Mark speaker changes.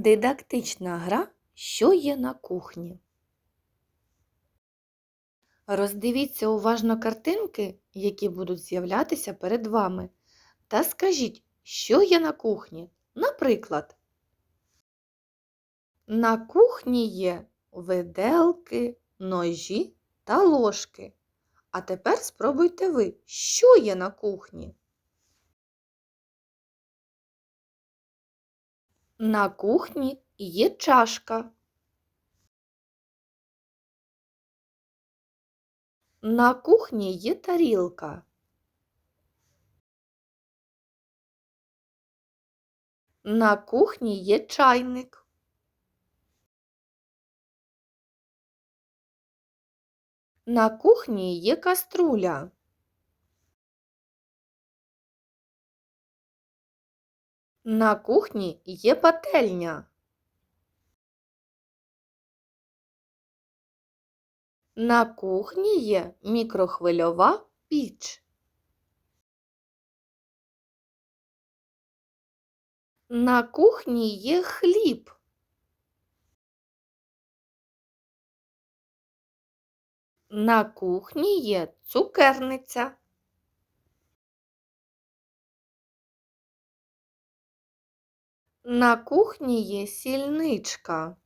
Speaker 1: Дидактична гра Що є на кухні? Роздивіться уважно картинки, які будуть з'являтися перед вами, та скажіть, що є на кухні. Наприклад, на кухні є виделки, ножі та ложки. А тепер спробуйте ви, що є на кухні. На кухні є чашка. На кухні є тарілка. На кухні є чайник. На кухні є каструля. На кухні є пательня. На кухні є мікрохвильова піч. На кухні є хліб. На кухні є цукерниця. На кухні є сільничка.